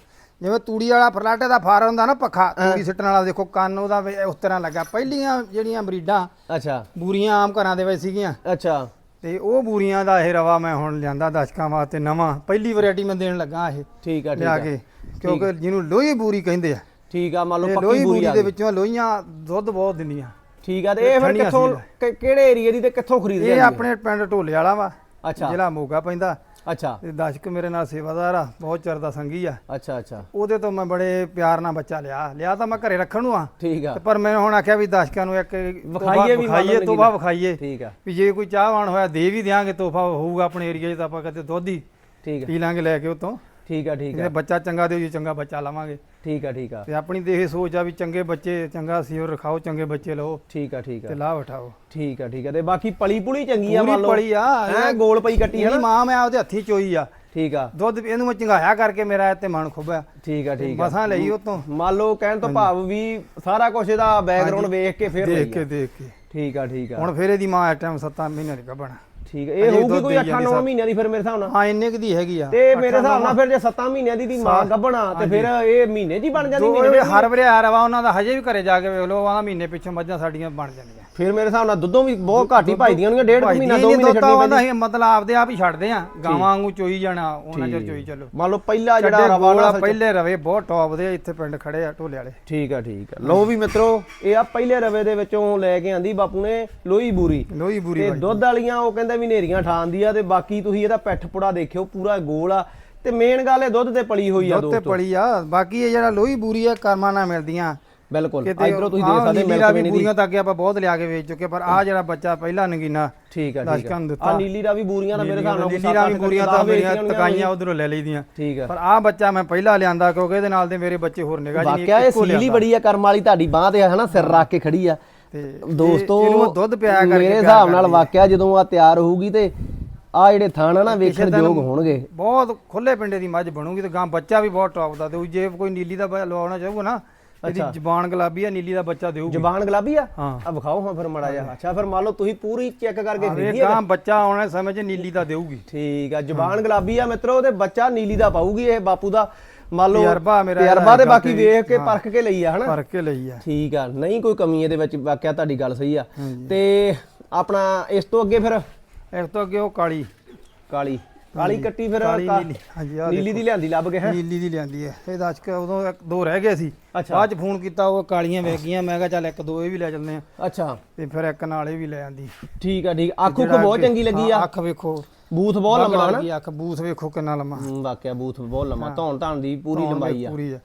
ਜਿਵੇਂ ਤੂੜੀ ਵਾਲਾ ਫਰਲਾਟੇ ਦਾ ਫਾਰ ਹੁੰਦਾ ਨਾ ਪੱਖਾ ਤੂੜੀ ਸਿੱਟਣ ਵਾਲਾ ਦੇਖੋ ਕੰਨ ਉਹਦਾ ਉਸ ਤਰ੍ਹਾਂ ਲੱਗਾ। ਪਹਿਲੀਆਂ ਜਿਹੜੀਆਂ ਬਰੀਡਾਂ ਅੱਛਾ। ਬੂਰੀਆਂ ਆਮ ਘਰਾਂ ਦੇ ਵਿੱਚ ਸੀਗੀਆਂ। ਅੱਛਾ। ਤੇ ਉਹ ਬੂਰੀਆਂ ਦਾ ਇਹ ਰਵਾ ਮੈਂ ਹੁਣ ਲਿਆਂਦਾ ਦਸ਼ਕਾਂ ਵਾਸਤੇ ਨਵਾਂ। ਪਹਿਲੀ ਵੈਰਾਈਟੀ ਮੈਂ ਦੇਣ ਲੱਗਾ ਇਹ। ਠੀਕ ਆ ਠੀਕ ਆ। ਕੇ। ਕਿਉਂਕਿ ਜਿਹਨੂੰ ਲੋਹੀ ਬੂਰੀ ਕਹਿੰਦੇ ਆ। ਠੀਕ ਆ ਮੰਨ ਲਓ ਪੱਕੀ ਲੋਹੀ ਬੂਰੀ ਦੇ ਵਿੱਚੋਂ ਲੋਹੀਆਂ ਦੁੱਧ ਬਹੁਤ ਦਿੰਦੀਆਂ। ਠੀਕ ਆ ਤੇ ਇਹ ਫਿਰ ਕਿੱਥੋਂ ਕਿ- ਕਿਹੜੇ ਏਰੀਏ ਦੀ ਤੇ ਕਿੱਥੋਂ ਖਰੀਦਦੇ ਇਹ ਆਪਣੇ ਪਿੰਡ ਢੋਲੇ ਵਾਲਾ ਵਾ ਅੱਛਾ। ਜ਼ਿਲ੍ਹਾ ਮੋਗਾ ਪੈਂਦਾ। ਅੱਛਾ। ਤੇ ਦਸ਼ਕ ਮੇਰੇ ਨਾਲ ਸੇਵਾਦਾਰ ਆ ਬਹੁਤ ਚਿਰ ਦਾ ਸੰਗੀ ਆ। ਅੱਛਾ ਅੱਛਾ। ਉਹਦੇ ਤੋਂ ਮੈਂ ਬੜੇ ਪਿਆਰ ਨਾਲ ਬੱਚਾ ਲਿਆ। ਲਿਆ ਤਾਂ ਮੈਂ ਘਰੇ ਰੱਖਣ ਨੂੰ ਆ। ਠੀਕ ਆ। ਤੇ ਪਰ ਮੈਂ ਹੁਣ ਆਖਿਆ ਵੀ ਦਸ਼ਕਾਂ ਨੂੰ ਇੱਕ ਵਿਖਾਈਏ ਵੀ ਵਿਖਾਈਏ ਮੰਨ ਲਓ ਤੋਹਫਾ ਵਿਖਾਈਏ। ਠੀਕ ਆ। ਵੀ ਜੇ ਕੋਈ ਚਾਹਵਾਨ ਹੋਇਆ ਦੇ ਵੀ ਦਿਆਂਗੇ ਤੋਹਫਾ ਹੋਊਗਾ ਆਪਣੇ ਏਰੀਆ 'ਚ ਤਾਂ ਆਪਾਂ ਕਦੇ ਦੁੱਧ ਹੀ ਠੀਕ ਆ। ਪੀ ਲਾਂਗੇ ਲੈ ਕੇ ਉਤੋਂ ਠੀਕ ਆ ਠੀਕ ਆ। ਬੱਚਾ ਚੰਗਾ ਦਿਓ ਜੀ ਚੰਗਾ ਬੱਚਾ ਲਵਾਂਗੇ। ਠੀਕ ਆ ਠੀਕ ਆ। ਤੇ ਆਪਣੀ ਤੇ ਇਹ ਸੋਚ ਆ ਵੀ ਚੰਗੇ ਬੱਚੇ ਚੰਗਾ ਸੀ ਰਖਾਓ ਚੰਗੇ ਬੱਚੇ ਲਓ। ਠੀਕ ਆ ਠੀਕ ਤੇ ਆ ਲਾਭ ਉਠਾਓ ਠੀਕ ਆ ਠੀਕ ਆ। ਤੇ ਬਾਕੀ ਪਲੀ ਪੁਲੀ ਚੰਗੀ ਆ ਮੰਨ ਲਓ। ਪਲੀ ਆ ਐ ਗੋਲ ਪਈ ਕੱਟੀ ਹੈ ਨਾ ਮਾਂ ਮੈਂ ਉਹਦੇ ਹੱਥੀ ਚੋਈ ਆ। ਠੀਕ ਆ। ਦੁੱਧ ਇਹਨੂੰ ਮੈਂ ਚੰਗਾਇਆ ਕਰਕੇ ਮੇਰਾ ਇੱਥੇ ਮਨ ਖੁੱਬਿਆ ਠੀਕ ਆ ਠੀਕ ਆ। ਮਸਾਂ ਲਈ ਉਹ ਤੋਂ ਮੰਨ ਲਓ ਕਹਿਣ ਤੋਂ ਭਾਵ ਵੀ ਸਾਰਾ ਕੁਝ ਇਹਦਾ ਬੈਕਗ੍ਰਾਉਂਡ ਵੇਖ ਕੇ ਫਿਰ ਦੇਖ ਕੇ। ਦੇਖ ਕੇ। ਠੀਕ ਆ ਠੀਕ ਆ। ਹੁਣ ਫਿਰ ਇਹਦੀ ਮਾਂ ਇਸ ਟਾਈਮ 7 ਮਹੀਨੇ ਦੀ ਗੱਭਣ ਠੀਕ ਆ ਇਹ ਹੋਊਗੀ ਕੋਈ ਦੇਈ 8 ਜਾਂਦੀ 9 ਸੱਤ। ਮਹੀਨਿਆਂ ਦੀ ਫਿਰ ਮੇਰੇ ਹਿਸਾਬ ਨਾਲ। ਹਾਂ ਇੰਨੇ ਕੁ ਦੀ ਹੈਗੀ ਆ। ਤੇ ਮੇਰੇ ਹਿਸਾਬ ਨਾਲ ਫਿਰ ਜੇ 7 ਮਹੀਨਿਆਂ ਦੀ ਦੀ ਮਾਂ ਗੱਭਣਾ ਤੇ ਫਿਰ ਇਹ ਮਹੀਨੇ ਹੀ ਬਣ ਜਾਂਦੀ ਮਹੀਨੇ ਹਰ ਵੇਲੇ ਆ ਰਵਾ ਉਹਨਾਂ ਦਾ ਹਜੇ ਵੀ ਘਰੇ ਜਾ ਕੇ ਵੇਖ ਲਓ ਆਹ ਮਹੀਨੇ ਪਿੱਛੋਂ ਮੱਝਾਂ ਸਾਡੀਆਂ ਬਣ ਜਾਂਦੀਆਂ ਫਿਰ ਮੇਰੇ ਹਿਸਾਬ ਨਾਲ ਦੁੱਧੋਂ ਵੀ ਬਹੁਤ ਘੱਟ ਹੀ ਭਜਦੀਆਂ ਹੋਣਗੀਆਂ ਡੇਢ ਮਹੀਨਾ ਦੀ 2 ਨਹੀਂ ਮਹੀਨੇ ਛੱਡਣੀ ਪੈਂਦੀ ਮਤਲਬ ਆਪਦੇ ਆਪ ਹੀ ਛੱਡਦੇ ਆ ਗਾਵਾਂ ਵਾਂਗੂ ਚੋਈ ਜਾਣਾ ਉਹਨਾਂ ਚਿਰ ਚੋਈ ਚੱਲੋ। ਮੰਨ ਲਓ ਪਹਿਲਾ ਜਿਹੜਾ ਰਵਾ ਨਾ ਪਹਿਲੇ ਰਵੇ ਬਹੁਤ ਟੌਪ ਦੇ ਇੱਥੇ ਪਿੰਡ ਖੜੇ ਆ ਢੋਲੇ ਵਾਲੇ। ਠੀਕ ਆ ਠੀਕ ਆ। ਲਓ ਵੀ ਮਿੱਤਰੋ ਇਹ ਆ ਪਹਿਲੇ ਰਵੇ ਦੇ ਵਿੱਚੋਂ ਲੈ ਕੇ ਆਂਦੀ ਬਾਪੂ ਨੇ ਲੋਹੀ ਬੂਰੀ। ਲੋਹੀ ਬੂਰੀ ਤੇ ਦੁੱਧ ਵਾਲੀਆਂ ਉਹ ਕਹਿੰਦੇ ਵੀ ਨੇਰੀਆਂ ਠਾਂਦੀ ਆ ਤੇ ਬਾਕੀ ਤੁਸੀਂ ਇਹਦਾ ਪੈਠ ਪੁੜਾ ਦੇਖਿਓ ਪੂਰਾ ਗੋਲ ਆ। ਤੇ ਮੇਨ ਗੱਲ ਇਹ ਦੁੱਧ ਤੇ ਪਲੀ ਹੋਈ ਆ ਦੁੱਧ ਤੇ ਪੜੀ ਆ। ਬਾਕੀ ਇਹ ਜਿਹੜਾ ਲੋਹੀ ਬੂਰੀ ਆ ਕਰਮਾਂ ਨਾਲ ਮਿਲਦੀਆਂ। ਬਿਲਕੁਲ। ਇਧਰੋਂ ਤੁਸੀਂ ਦੇਖ ਸਕਦੇ ਮਿਲਕ ਦੀ। ਬੂਰੀਆਂ ਤਾਂ ਅੱਗੇ ਆਪਾਂ ਬਹੁਤ ਲਿਆ ਕੇ ਵੇਚ ਚੁੱਕੇ ਪਰ ਆ ਜਿਹੜਾ ਬੱਚਾ ਪਹਿਲਾ ਨਗੀਨਾ ਠੀਕ ਆ ਠੀਕ ਆ। ਨੀਲੀ ਰਾਵੀ ਬੂਰੀਆਂ ਦਾ ਮੇਰੇ ਹਿਸਾਬ ਨਾਲ ਨੀਲੀ ਰਾਵੀ ਬੂਰੀਆਂ ਤਾਂ ਮੇਰੀਆਂ ਤਕਾਈਆਂ ਉਧਰੋਂ ਲੈ ਲਈਆਂ। ਠੀਕ ਆ। ਪਰ ਆ ਬੱਚਾ ਮੈਂ ਪਹਿਲਾ ਲਿਆਂਦਾ ਕਿਉਂਕਿ ਇਹਦੇ ਨਾਲ ਦੇ ਮੇਰੇ ਬੱਚੇ ਹੋਰ ਨਿਗਾਹ ਜੀ ਵਾਕਿਆ ਇਹ ਸੀਲੀ ਬੜੀ ਆ ਕਰਮ ਵਾਲੀ ਤੁਹਾਡੀ ਬਾਹ ਤੇ ਹਨਾ ਸਿਰ ਰੱਖ ਕੇ ਖੜੀ ਆ। ਤੇ ਦੋਸਤੋ ਇਹਨੂੰ ਦੁੱਧ ਪਿਆਇਆ ਕਰਕੇ ਮੇਰੇ ਹਿਸਾਬ ਨਾਲ ਵਾਕਿਆ ਜਦੋਂ ਆ ਤਿਆਰ ਹੋਊਗੀ ਤੇ ਆ ਜਿਹੜੇ ਥਾਣ ਨਾ ਵੇਖਣ ਯੋਗ ਹੋਣਗੇ। ਬਹੁਤ ਖੁੱਲੇ ਪਿੰਡੇ ਦੀ ਮੱਝ ਬਣੂਗੀ ਤੇ ਗਾਂ ਬੱਚਾ ਵੀ ਬਹੁਤ ਟੌਪ ਦਾ ਤੇ ਜੇ ਕੋਈ ਨੀਲੀ ਦਾ ਲਵਾਉਣਾ ਚਾਹੂਗਾ ਨਾ ਇਹਦੀ ਜ਼ਬਾਨ ਗੁਲਾਬੀ ਆ ਨੀਲੀ ਦਾ ਬੱਚਾ ਦੇਊਗੀ। ਜ਼ਬਾਨ ਗੁਲਾਬੀ ਆ? ਹਾਂ। ਆ ਵਿਖਾਓ ਹਾਂ ਫਿਰ ਮੜਾ ਜਾ ਅੱਛਾ ਫਿਰ ਮੰਨ ਲਓ ਤੁਸੀਂ ਪੂਰੀ ਚੈੱਕ ਕਰਕੇ ਖਰੀਦੀ ਗਾਂ ਬੱਚਾ ਆਉਣ ਸਮੇਂ 'ਚ ਨੀਲੀ ਦਾ ਦੇਊਗੀ। ਠੀਕ ਆ ਜ਼ਬਾਨ ਗੁਲਾਬੀ ਆ ਮਿੱਤਰੋ ਤੇ ਬੱਚਾ ਨੀਲੀ ਦਾ ਪਾਊਗੀ ਇਹ ਬਾਪੂ ਦਾ। ਮੰਨ ਲਓ ਤਜਰਬਾ ਮੇਰਾ ਤਜਰਬਾ ਤੇ ਬਾਕੀ ਵੇਖ ਕੇ ਪਰਖ ਕੇ ਲਈ ਆ ਹਨਾ? ਫ਼ਰਕ ਕੇ ਲਈ ਆ। ਠੀਕ ਆ ਨਹੀਂ ਕੋਈ ਕਮੀ ਇਹਦੇ ਵਿੱਚ ਵਾਕਿਆ ਤੁਹਾਡੀ ਗੱਲ ਸਹੀ ਆ। ਤੇ ਆਪਣਾ ਇਸ ਤੋਂ ਅੱਗੇ ਫਿਰ? ਇਸ ਤੋਂ ਅੱਗੇ ਉਹ ਕਾਲੀ। ਕਾਲੀ। ਕਾਲੀ ਕੱਟੀ ਫਿਰ ਨੀਲੀ। ਦੀ ਲਿਆਂਦੀ ਲੱਭ ਕੇ ਹੈ? ਨੀਲੀ ਦੀ ਲਿਆਂਦੀ ਹੈ। ਇਹ ਦੱਸ ਕੇ ਉਦੋਂ ਇੱਕ ਦੋ ਰਹਿ ਗਏ ਸੀ। ਬਾਅਦ ਚ ਫੋਨ ਕੀਤਾ ਉਹ ਕਾਲੀਆਂ ਵੇਖ ਗਈਆਂ। ਮੈਂ ਕਿਹਾ ਚੱਲ ਇੱਕ ਦੋ ਇਹ ਵੀ ਲੈ ਚੱਲਦੇ ਆ ਅੱਛਾ। ਤੇ ਫਿਰ ਇੱਕ ਨਾਲ ਇਹ ਵੀ ਲੈ ਆਂਦੀ। ਠੀਕ ਆ ਠੀਕ ਅੱਖ ਉੱਖ ਬਹੁਤ ਚੰਗੀ ਲੱਗੀ ਆ। ਅੱਖ ਵੇਖੋ। ਬੂਥ ਬਹੁਤ ਲੰਮਾ ਬਗਲ ਨਾ। ਅੱਖ ਬੂਥ ਵੇਖੋ ਕਿੰਨਾ ਲੰਮਾ ਹਮ, ਵਾਕਿਆ ਬੂਥ ਬਹੁਤ ਲੰਮਾ ਧੌਣ ਧਾਣ ਦੀ ਪੂਰੀ ਲੰਬਾਈ ਆ। ਪੂਰੀ ਆ।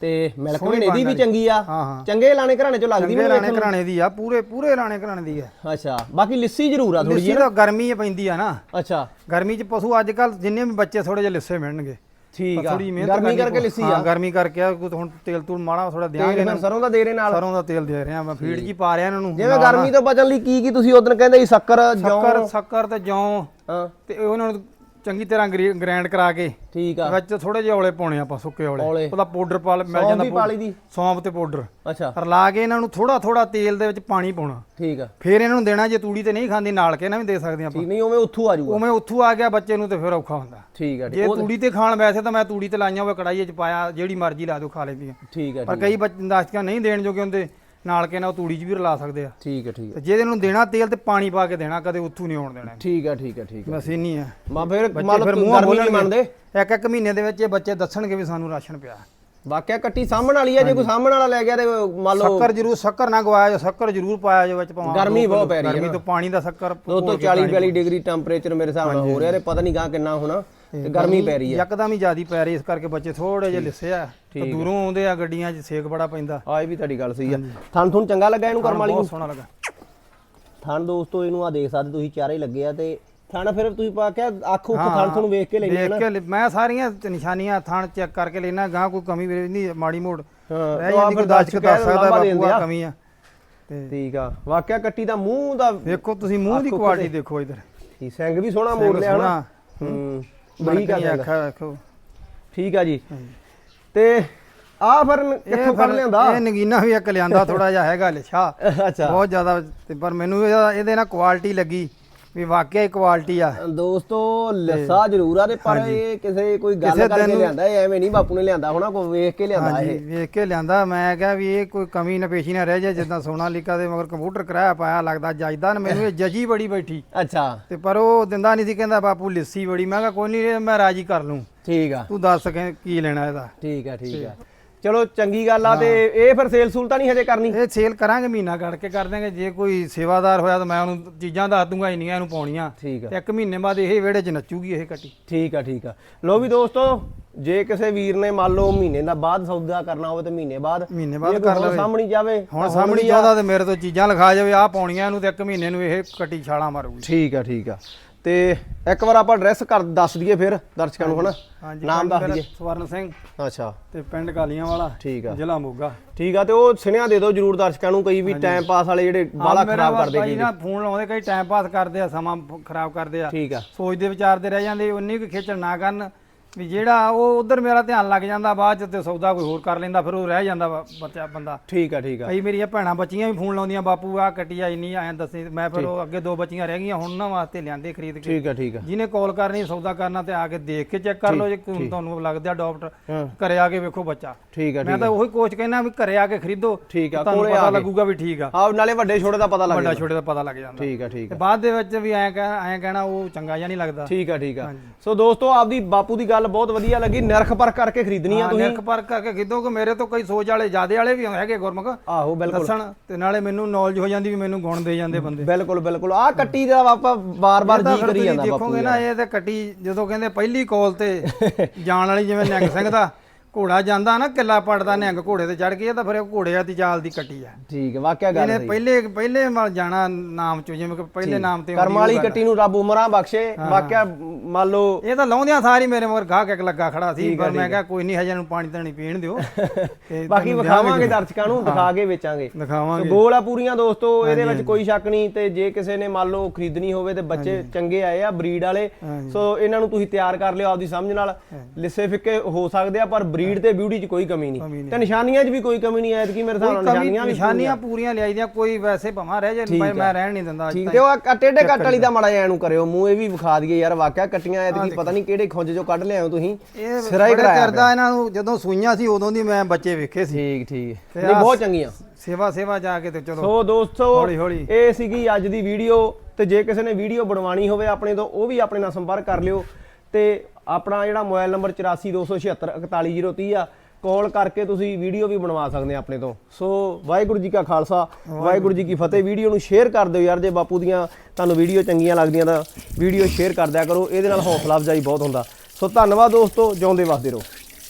ਤੇ ਮਿਲਕ ਸੋਹਣੀ ਵੀ ਦੀ ਵੀ ਚੰਗੀ ਆ। ਹਾਂ ਹਾਂ। ਚੰਗੇ ਲਾਣੇ ਘਰਾਣੇ ਚੋਂ ਲੱਗਦੀ ਚੰਗੇ ਮੈਨੂੰ ਰਾਣੇ ਘਰਾਣੇ ਦੀ ਆ ਪੂਰੇ ਪੂਰੇ ਰਾਣੇ ਘਰਾਣੇ ਦੀ ਆ। ਅੱਛਾ ਬਾਕੀ ਲਿੱਸੀ ਜ਼ਰੂਰ ਆ ਥੋੜੀ ਲਿੱਸੀ ਤਾਂ ਗਰਮੀ ਪੈਂਦੀ ਆ ਨਾ। ਅੱਛਾ। ਗਰਮੀ ਚ ਪਸ਼ੂ ਅੱਜ ਕੱਲ ਜਿੰਨੇ ਵੀ ਬੱਚੇ ਥੋੜੇ ਜਿਹੇ ਲਿੱਸੇ ਮਿਲਣਗੇ। ਠੀਕ ਆ। ਥੋੜੀ ਮਿਹਨਤ ਗਰਮੀ ਕਰਕੇ। ਲਿੱਸੀ ਆ। ਗਰਮੀ ਕਰਕੇ ਆ ਹੁਣ ਤੇਲ ਤੂਲ ਮਾੜਾ ਥੋੜਾ ਦਿਆਂਗੇ ਫਿਰ ਸਰੋਂ ਦਾ ਦੇ ਰਹੇ ਨਾਲ। ਸਰੋਂ ਦਾ ਤੇਲ ਦੇ ਰਿਹਾ ਮੈਂ ਫੀਡ ਜੀ ਪਾ ਰਿਹਾ ਇਹਨਾਂ ਨੂੰ। ਜਿਵੇਂ ਗਰਮੀ ਤੋਂ ਬਚਣ ਲਈ ਕੀ ਕੀ ਤੁਸੀਂ ਉਦੋਂ ਕਹਿੰਦੇ ਸੀ ਸ਼ੱਕਰ ਜੌਂ। ਸ਼ੱਕਰ ਸ਼ੱਕਰ ਤੇ ਜੌਂ। ਹਾਂ। ਤੇ ਉਹਨਾਂ ਨੂੰ ਚੰਗੀ ਤਰ੍ਹਾਂ ਗ੍ਰਾਈਂਡ ਕਰਾ ਕੇ ਠੀਕ ਆ। ਵਿੱਚ ਥੋੜੇ ਜਿਹੇ ਔਲੇ ਪਾਉਣੇ ਆਪਾਂ ਸੁੱਕੇ ਔਲੇ। ਉਹਦਾ ਪਾਊਡਰ ਪਾ ਮਿਲ ਜਾਂਦਾ ਪਾਲੀ ਦੀ? ਸੌਂਫ ਤੇ ਪਾਊਡਰ ਅੱਛਾ। ਰਲਾ ਕੇ ਇਹਨਾਂ ਨੂੰ ਥੋੜਾ ਥੋੜਾ ਤੇਲ ਦੇ ਵਿੱਚ ਪਾਣੀ ਪਾਉਣਾ। ਠੀਕ ਆ। ਫਿਰ ਇਹਨਾਂ ਨੂੰ ਦੇਣਾ ਜੇ ਤੂੜੀ ਤੇ ਨਹੀਂ ਖਾਂਦੀ ਨਾਲ ਕੇ ਇਹਨਾਂ ਵੀ ਦੇ ਸਕਦੇ ਆਪਾਂ। ਨਹੀਂ ਉਵੇਂ ਉੱਥੋਂ ਆ ਜਾਊਗਾ। ਉਵੇਂ ਉੱਥੋਂ ਆ ਗਿਆ ਬੱਚੇ ਨੂੰ ਤੇ ਫਿਰ ਔਖਾ ਹੁੰਦਾ। ਠੀਕ ਆ ਜੇ। ਤੂੜੀ ਤੇ ਖਾਣ ਵੈਸੇ ਤਾਂ ਮੈਂ ਤੂੜੀ ਤੇ ਲਾਈਆਂ ਹੋਵੇ ਕੜਾਈ 'ਚ ਪਾਇਆ ਜਿਹੜੀ ਮਰਜ਼ੀ ਲਾ ਦਿਓ ਖਾ ਲੈਂਦੀਆਂ ਠੀਕ ਆ ਪਰ ਕਈ ਬੱਚੇ ਦਾਸ਼ਕਾਂ ਨਹੀਂ ਦੇਣ ਜੋਗੇ ਹੁੰਦੇ। ਨਾਲ ਕੇ ਨਾ ਉਹ ਤੂੜੀ 'ਚ ਵੀ ਰਲਾ ਸਕਦੇ ਆ। ਠੀਕ ਆ ਠੀਕ ਆ ਤੇ ਜੇ ਇਹਨੂੰ ਦੇਣਾ ਤੇਲ ਤੇ ਪਾਣੀ ਪਾ ਕੇ ਦੇਣਾ ਕਦੇ ਉੱਥੋਂ ਨਹੀਂ ਆਉਣ ਦੇਣਾ। ਠੀਕ ਆ ਠੀਕ ਆ ਠੀਕ ਆ ਬਸ ਇੰਨੀ ਆ ਮਾ ਫਿਰ ਬੱਚੇ ਫਿਰ ਮੂੰਹੋਂ ਬੋਲਣਗੇ। ਮੰਨਦੇ? ਇੱਕ ਇੱਕ ਮਹੀਨੇ ਦੇ ਵਿੱਚ ਇਹ ਬੱਚੇ ਦੱਸਣਗੇ ਵੀ ਸਾਨੂੰ ਰਾਸ਼ਨ ਪਿਆ। ਵਾਕਿਆ ਕੱਟੀ ਸਾਹਮਣ ਵਾਲੀ ਆ ਜੇ ਕੋਈ ਸਾਹਮਣ ਵਾਲਾ ਲੈ ਗਿਆ ਤੇ ਮੰਨ ਲਓ ਸ਼ੱਕਰ ਜ਼ਰੂਰ ਸ਼ੱਕਰ ਨਾ ਗਵਾਇਆ ਜੋ ਸ਼ੱਕਰ ਜ਼ਰੂਰ ਪਾਇਆ ਜੋ ਵਿੱਚ ਭਾਵੇਂ ਗਰਮੀ ਬਹੁਤ ਪੈ ਰਹੀ ਹੈ ਗਰਮੀ ਤੋਂ ਪਾਣੀ ਦਾ ਸ਼ੱਕਰ ਦੋਸਤੋ 40 42 ਡਿਗਰੀ ਟੈਂਪਰੇਚਰ ਮੇਰੇ ਹਿਸਾਬ ਨਾਲ ਹੋ ਰਿਹਾ ਤੇ ਪਤਾ ਨਹੀਂ ਗਾਂ ਕਿੰਨਾ ਹੋਣਾ। ਤੇ ਗਰਮੀ ਪੈ ਰਹੀ ਆ ਯਕਦਮ ਹੀ ਜ਼ਿਆਦੀ ਪੈ ਰਹੀ ਇਸ ਕਰਕੇ ਬੱਚੇ ਥੋੜੇ ਜਿਹਾ ਲਿੱਸੇ ਆ ਤੇ ਦੂਰੋਂ ਆਉਂਦੇ ਆ ਗੱਡੀਆਂ 'ਚ ਸੇਕ ਬੜਾ ਪੈਂਦਾ। ਆ ਇਹ ਵੀ ਤੁਹਾਡੀ ਗੱਲ ਸਹੀ ਆ। ਥਣ ਥੁਣ ਚੰਗਾ ਲੱਗਾ ਇਹਨੂੰ ਕਰਮ ਵਾਲੀ ਨੂੰ? ਬਹੁਤ ਸੋਹਣਾ ਲੱਗਾ। ਥਣ ਦੋਸਤੋ ਇਹਨੂੰ ਆ ਦੇਖ ਸਕਦੇ ਤੁਸੀਂ ਚਾਰੇ ਹੀ ਲੱਗੇ ਆ ਤੇ ਥਣ ਫਿਰ ਤੁਸੀਂ ਪਾ ਕੇ ਅੱਖ ਉੱਖ ਥਣ ਥਣ ਵੇਖ ਕੇ ਲੈਣੇ ਦੇਖ ਕੇ ਲਿ- ਮੈਂ ਸਾਰੀਆਂ ਨਿਸ਼ਾਨੀਆਂ ਥਾਣ ਚੈੱਕ ਕਰਕੇ ਲੈਣਾ ਗਾਂ ਕੋਈ ਕਮੀ ਨਹੀਂ ਮਾੜੀ ਮੋੜ। ਹਾਂ ਰਹਿ ਜਾਂਦੀ ਕੋਈ ਦੱਸ ਕੇ ਕੇ ਦੱਸ ਸਕਦਾ ਬਾਪੂ ਆ। ਕਮੀ ਆ। ਤੇ ਠੀਕ ਆ। ਵਾਕਿਆ ਕੱਟੀ ਦਾ ਮੂੰਹ ਦਾ ਵੇਖੋ ਤੁਸੀਂ ਮੂੰਹ ਦੀ ਕੁਆਲਿਟੀ। ਦੇਖੋ ਇਧਰ। ਠੀਕ ਸਿੰਘ ਵੀ ਸੋਹਣਾ ਮੋੜ ਲਿਆ ਹਨਾ ਹੂੰ। ਬਰੀਕ ਆ ਸਿੰਘ। ਅੱਖਾਂ ਵੇਖੋ ਠੀਕ ਆ ਜੀ। ਤੇ ਆ ਫਿਰ ਕਿੱਥੋਂ ਫੜ ਲਿਆਂਦਾ? ਇਹ ਨਗੀਨਾ ਵੀ ਇੱਕ ਲਿਆਂਦਾ ਥੋੜਾ ਜਿਹਾ ਹੈਗਾ ਲਿਛਾ। ਅੱਛਾ। ਬਹੁਤ ਜ਼ਿਆਦਾ ਤੇ ਪਰ ਮੈਨੂੰ ਇਹਦੇ ਨਾਲ ਕੁਆਲਿਟੀ ਲੱਗੀ। ਵੀ ਵਾਕਿਆ ਹੀ ਕੁਆਲਿਟੀ ਆ। ਦੋਸਤੋ ਲੱਸਾ ਜ਼ਰੂਰ ਆ ਤੇ ਪਰ ਇਹ ਕਿਸੇ ਕੋਈ ਗੱਲ ਕਰਕੇ ਲਿਆਂਦਾ ਐਵੇਂ ਨਹੀਂ ਬਾਪੂ ਨੇ ਲਿਆਂਦਾ ਹੋਣਾ ਕੋਈ ਵੇਖ ਕੇ ਲਿਆਂਦਾ ਇਹ। ਵੇਖ ਕੇ ਲਿਆਂਦਾ। ਮੈਂ ਕਿਹਾ ਵੀ ਇਹ ਕੋਈ ਕਮੀ ਨਪੇਸ਼ੀ ਨਾ ਰਹਿ ਜਾਏ ਜਿੱਦਾਂ ਸੋਨਾਲੀਕਾ ਦੇ ਮਗਰ ਕੰਪਿਊਟਰ ਕਰਾਇਆ ਪਾਇਆ ਲੱਗਦਾ ਜੱਜਦਾ ਨਾ ਮੈਨੂੰ ਇਹ ਜਜੀ ਬੜੀ ਬੈਠੀ। ਅੱਛਾ। ਤੇ ਪਰ ਉਹ ਦਿੰਦਾ ਨਹੀਂ ਸੀ ਕਹਿੰਦਾ ਬਾਪੂ ਲਿੱਸੀ ਬੜੀ। ਮੈਂ ਕਿਹਾ ਕੋਈ ਨਹੀਂ ਮੈਂ ਰਾਜੀ ਕਰ ਲੂੰ। ਠੀਕ ਆ। ਤੂੰ ਦੱਸ ਕੀ ਲੈਣਾ ਇਹਦਾ। ਠੀਕ ਆ ਠੀਕ ਆ। ਚਲੋ ਚੰਗੀ ਗੱਲ ਆ ਤੇ ਇਹ ਫਿਰ ਸੇਲ ਸੂਲ ਤਾਂ ਨਹੀਂ ਹਜੇ ਕਰਨੀ? ਇਹ ਸੇਲ ਕਰਾਂਗੇ ਮਹੀਨਾ ਕੱਢ ਕੇ ਕਰ ਦਾਂਗੇ ਜੇ ਕੋਈ ਸੇਵਾਦਾਰ ਹੋਇਆ ਤਾਂ ਮੈਂ ਉਹਨੂੰ ਚੀਜ਼ਾਂ ਦੱਸ ਦੂੰਗਾ ਇੰਨੀਆਂ ਇਹਨੂੰ ਪਾਉਣੀਆਂ। ਠੀਕ ਆ। ਤੇ ਇੱਕ ਮਹੀਨੇ ਬਾਅਦ ਇਹ ਵਿਹੜੇ 'ਚ ਨੱਚੂਗੀ ਇਹ ਕੱਟੀ ਠੀਕ ਆ ਠੀਕ ਆ। ਲੋ ਵੀ ਦੋਸਤੋ ਜੇ ਕਿਸੇ ਵੀਰ ਨੇ ਮੰਨ ਲਓ ਮਹੀਨੇ ਦਾ ਬਾਅਦ ਸੌਦਾ ਕਰਨਾ ਹੋਵੇ ਤੇ ਮਹੀਨੇ ਬਾਅਦ ਮਹੀਨੇ ਬਾਅਦ ਕਰ ਲਵੇ। ਸਾਹਮਣੀ ਜਾਵੇ ਹੁਣ ਸਾਹਮਣੇ ਆ। ਚਾਹੁੰਦਾ ਤੇ ਮੇਰੇ ਤੋਂ ਚੀਜ਼ਾਂ ਲਿਖਾ ਜਾਵੇ ਆਹ ਪਾਉਣੀਆਂ ਇਹਨੂੰ ਤੇ ਇੱਕ ਮਹੀਨੇ ਨੂੰ ਇਹ ਕੱਟੀ ਛਾਲਾਂ ਮਾਰੂਗੀ। ਠੀਕ ਆ ਠੀਕ ਆ। ਤੇ ਇੱਕ ਵਾਰ ਆਪਾਂ ਐਡਰੈਸ ਕਰ ਦੱਸ ਦਈਏ ਫਿਰ ਦਰਸ਼ਕਾਂ ਨੂੰ ਹਨਾ? ਹਾਂਜੀ ਨਾਮ ਦੱਸ ਦਈਏ। ਸਵਰਨ ਸਿੰਘ। ਅੱਛਾ। ਤੇ ਪਿੰਡ ਕਾਲੀਆਂ ਵਾਲਾ ਠੀਕ ਆ। ਜ਼ਿਲ੍ਹਾ ਮੋਗਾ। ਠੀਕ ਆ ਤੇ ਉਹ ਸੁਨੇਹਾ ਦੇ ਦਿਓ ਜਰੂਰ ਦਰਸ਼ਕਾਂ ਨੂੰ ਕਈ ਵੀ ਟਾਈਮ ਪਾਸ ਵਾਲੇ ਜਿਹੜੇ ਬਾਲਾ ਖਰਾਬ ਕਰਦੇ ਕੀ ਨਾ ਫੋਨ ਲਾਉਂਦੇ ਕਈ ਟਾਈਮ ਪਾਸ ਕਰਦੇ ਆ ਸਮਾਂ ਖਰਾਬ ਕਰਦੇ ਆ। ਠੀਕ ਆ। ਸੋਚਦੇ ਵਿਚਾਰਦੇ ਰਹਿ ਜਾਂਦੇ ਉਨੀ ਕੁ ਖੇਚਲ ਨਾ ਕਰਨ। ਵੀ ਜਿਹੜਾ ਉਹ ਉਧਰ ਮੇਰਾ ਧਿਆਨ ਲੱਗ ਜਾਂਦਾ ਬਾਅਦ ਚ ਤੇ ਸੌਦਾ ਕੋਈ ਹੋਰ ਕਰ ਲੈਂਦਾ ਫਿਰ ਉਹ ਰਹਿ ਜਾਂਦਾ ਵਾ ਬੱਚਾ ਬੰਦਾ। ਠੀਕ ਆ ਠੀਕ ਆ। ਕਈ ਮੇਰੀਆਂ ਭੈਣਾਂ ਬੱਚੀਆਂ ਵੀ ਫੋਨ ਲਾਉਂਦੀਆਂ ਬਾਪੂ ਆ ਕੱਟੀ ਆ ਇੰਨੀ ਆਇਆ ਦੱਸੇ ਮੈਂ ਫਿਰ ਉਹ ਅੱਗੇ ਦੋ ਬੱਚੀਆਂ ਰਹਿ ਗਈਆਂ ਹੁਣ ਉਹਨਾਂ ਵਾਸਤੇ ਲਿਆਂਦੇ ਖਰੀਦ ਕੇ। ਠੀਕ ਆ ਠੀਕ ਆ। ਜਿਹਨੇ ਕਾਲ ਕਰਨੀ ਸੌਦਾ ਕਰਨਾ ਤੇ ਆ ਕੇ ਦੇਖ ਕੇ ਚੈੱਕ ਕਰ ਲਓ ਜੇ ਕੋਈ ਤੁਹਾਨੂੰ ਲੱਗਦਾ ਡਾਕਟਰ ਘਰੇ ਆ ਕੇ ਵੇਖੋ ਬੱਚਾ। ਠੀਕ ਆ ਮੈਂ ਤਾਂ ਉਹੀ ਕੋਚ ਕਹਿਣਾ ਵੀ ਘਰੇ ਆ ਕੇ ਖਰੀਦੋ ਠੀਕ ਆ ਤੁਹਾਨੂੰ ਪਤਾ ਲੱਗੂਗਾ ਵੀ ਠੀਕ ਆ। ਆ ਨਾਲੇ ਵੱਡੇ ਛੋਟੇ ਦਾ ਪਤਾ ਲੱਗ ਵੱਡਾ ਜਾਂਦਾ। ਛੋਟੇ ਦਾ ਪਤਾ ਲੱਗ ਜਾਂਦਾ। ਠੀਕ ਆ ਠੀਕ ਆ। ਬਾਅਦ ਦੇ ਵਿੱਚ ਵੀ ਐਂ ਕਹਿ ਐਂ ਕਹਿਣਾ ਉਹ ਚੰਗਾ ਜਿਹਾ ਨਹੀਂ ਲੱਗਦਾ। ਠੀਕ ਆ ਠੀਕ ਆ। ਸੋ ਦੋਸਤੋ ਆਪਦੀ ਬਾਪੂ ਦੀ ਗੱਲ ਬਹੁਤ ਵਧੀਆ ਲੱਗੀ ਨਿਰਖ ਪਰ ਕਰਕੇ ਖਰੀਦਣੀ ਆ ਤੁਸੀਂ। ਨਿਰਖ ਪਰ ਕਰਕੇ ਖਿੱਦੋ ਕਿ ਮੇਰੇ ਤੋਂ ਕਈ ਸੋਚ ਵਾਲੇ ਜਿਆਦੇ ਵਾਲੇ ਵੀ ਹੈਗੇ ਗੁਰਮੁਖ? ਆਹੋ ਬਿਲਕੁਲ। ਦੱਸਣ ਤੇ ਨਾਲੇ ਮੈਨੂੰ ਨੌਲੇਜ ਹੋ ਜਾਂਦੀ ਵੀ ਮੈਨੂੰ ਗੁਣ ਦੇ ਜਾਂਦੇ ਬੰਦੇ। ਬਿਲਕੁਲ ਬਿਲਕੁਲ। ਆ ਕੱਟੀ ਦਾ ਆਪਾਂ ਬਾਰ-ਬਾਰ ਜੀ ਕਰੀ ਜਾਂਦਾ ਬਾਪੂ ਦੇਖੋਗੇ ਨਾ ਇਹ ਤੇ ਕੱਟੀ ਜਦੋਂ ਕਹਿੰਦੇ ਪਹਿਲੀ ਕਾਲ ਤੇ ਜਾਣ ਵਾਲੀ ਜਿਵੇਂ ਨਿਹੰਗ ਸਿੰਘ ਦਾ ਘੋੜਾ ਜਾਂਦਾ ਨਾ ਕਿੱਲਾ ਪੜਦਾ ਨਿਹੰਗ ਘੋੜੇ ਤੇ ਚੜ ਗਿਆ ਤਾਂ ਫਿਰ ਉਹ ਘੋੜਿਆਂ ਦੀ ਚਾਲ ਦੀ ਕੱਟੀ ਆ। ਠੀਕ ਹੈ ਵਾਕਿਆ ਗੱਲ ਇਹਨੇ ਸਹੀ ਪਹਿਲੇ ਪਹਿਲੇ ਵੱਲ ਜਾਣਾ ਨਾਮ ਚੋਂ ਜਿਵੇਂ ਕਿ ਪਹਿਲੇ ਨਾਮ ਤੇ ਕਰਮ ਵਾਲੀ। ਕੱਟੀ ਨੂੰ ਰੱਬ ਉਮਰਾਂ ਬਖਸ਼ੇ ਵਾਕਿਆ ਮੰਨ ਲਓ ਇਹ ਤਾਂ ਲਾਉਂਦਿਆਂ ਸਾਰੀ ਮੇਰੇ ਮਗਰ ਗਾਹ ਕੇ ਲੱਗਾ ਖੜਾ ਸੀ ਪਰ ਮੈਂ ਕਿਹਾ ਕੋਈ ਨਹੀਂ ਹਜੇ ਨੂੰ ਪਾਣੀ ਤਾਂ ਨਹੀਂ ਪੀਣ ਦਿਓ। ਤੇ ਬਾਕੀ ਵਿਖਾਵਾਂਗੇ ਦਰਸ਼ਕਾਂ ਨੂੰ ਦਿਖਾ ਕੇ ਵੇਚਾਂਗੇ। ਦਿਖਾਵਾਂਗੇ। ਗੋਲ ਆ ਪੂਰੀਆਂ ਦੋਸਤੋ ਇਹਦੇ ਵਿੱਚ ਕੋਈ ਸ਼ੱਕ ਨਹੀਂ ਤੇ ਜੇ ਕਿਸੇ ਨੇ ਮੰਨ ਲਓ ਖਰੀਦਣੀ ਹੋਵੇ ਤੇ ਬੱਚੇ ਚੰਗੇ ਆਏ ਆ ਬਰੀਡ ਵਾਲੇ। ਸੋ ਇਹਨਾਂ ਨੂੰ ਤੁਸੀਂ ਤਿਆਰ ਕਰ ਲਿਓ ਆਪਦੀ ਸਮਝ ਨਾਲ। ਲਿੱਸੇ ਫਿੱਕੇ ਹੋ ਸਕਦੇ ਆ ਪਰ ਬਰੀਡ ਤੇ ਬਿਊਟੀ 'ਚ ਕੋਈ ਕਮੀ ਨਹੀਂ। ਤੇ ਨਿਸ਼ਾਨੀਆਂ 'ਚ ਵੀ ਕੋਈ ਕਮੀ ਨਹੀਂ ਐਤਕੀ ਮੇਰੇ ਹਿਸਾਬ ਨਾਲ ਨਿਸ਼ਾਨੀਆਂ ਵੀ ਨਿਸ਼ਾਨੀਆਂ ਪੂਰੀਆਂ ਲਿਆਈ ਦੀਆਂ ਕੋਈ ਵੈਸੇ ਭਮਾ ਰਹਿ ਜੇ ਮੈਂ ਰਹਿਣ ਨਹੀਂ ਦਿੰਦਾ ਠੀਕ ਤੇ ਉਹ ਟੇਢੇ ਕੱਟ ਵਾਲੀ ਦਾ ਮਾੜਾ ਇਹਨੂੰ ਕਰਿਓ ਮੂੰਹ ਇਹ ਵੀ ਵਿਖਾ ਦਈਏ ਯਾਰ ਵਾਕਿਆ ਕੱਟੀਆਂ ਐਤਕੀ ਪਤਾ ਨਹੀਂ ਕਿਹੜੇ ਖੁੰਝ ਚੋਂ ਕੱਢ ਲਿਆਓ ਤੁਸੀਂ। ਸਿਰਾ ਹੀ ਕਰਾਇਆ ਕਰਦਾ ਇਹਨਾਂ ਨੂੰ ਜਦੋਂ ਸੂਈਆਂ ਸੀ ਉਦੋਂ ਦੀ ਮੈਂ ਬੱਚੇ ਵੇਖੇ ਸੀ। ਠੀਕ ਠੀਕ। ਨਹੀਂ ਬਹੁਤ ਚੰਗੀਆਂ। ਸੇਵਾ ਸੇਵਾ ਜਾ ਕੇ ਤੇ ਚਲੋ। ਸੋ ਦੋਸਤੋ ਹੌਲੀ ਹੌਲੀ। ਇਹ ਸੀਗੀ ਅੱਜ ਦੀ ਵੀਡੀਓ ਤੇ ਜੇ ਕਿਸੇ ਨੇ ਵੀਡੀਓ ਬਣਵਾਣੀ ਹੋਵੇ ਆਪਣੇ ਤੋਂ ਉਹ ਵੀ ਆਪਣੇ ਨਾਲ ਸੰਪਰਕ ਕਰ ਲਿਓ। ਤੇ ਆਪਣਾ ਜਿਹੜਾ ਮੋਬਾਈਲ ਨੰਬਰ 8427741030 ਆ ਕਾਲ ਕਰਕੇ ਤੁਸੀਂ ਵੀਡੀਓ ਵੀ ਬਣਵਾ ਸਕਦੇ ਆ ਆਪਣੇ ਤੋਂ। ਸੋ ਵਾਹਿਗੁਰੂ ਜੀ ਕਾ ਖਾਲਸਾ ਵਾਹਿਗੁਰੂ ਜੀ ਕੀ ਫਤਿਹ। ਵੀਡੀਓ ਨੂੰ ਸ਼ੇਅਰ ਕਰ ਦਿਓ ਯਾਰ ਜੇ ਬਾਪੂ ਦੀਆਂ ਤੁਹਾਨੂੰ ਵੀਡੀਓ ਚੰਗੀਆਂ ਲੱਗਦੀਆਂ ਤਾਂ ਵੀਡੀਓ ਸ਼ੇਅਰ ਕਰ ਦਿਆ ਕਰੋ ਇਹਦੇ ਨਾਲ ਹੌਸਲਾ ਅਫਜ਼ਾਈ ਬਹੁਤ ਹੁੰਦਾ। ਸੋ ਧੰਨਵਾਦ ਦੋਸਤੋ ਜਿਉਂਦੇ ਵਸਦੇ ਰਹੋ।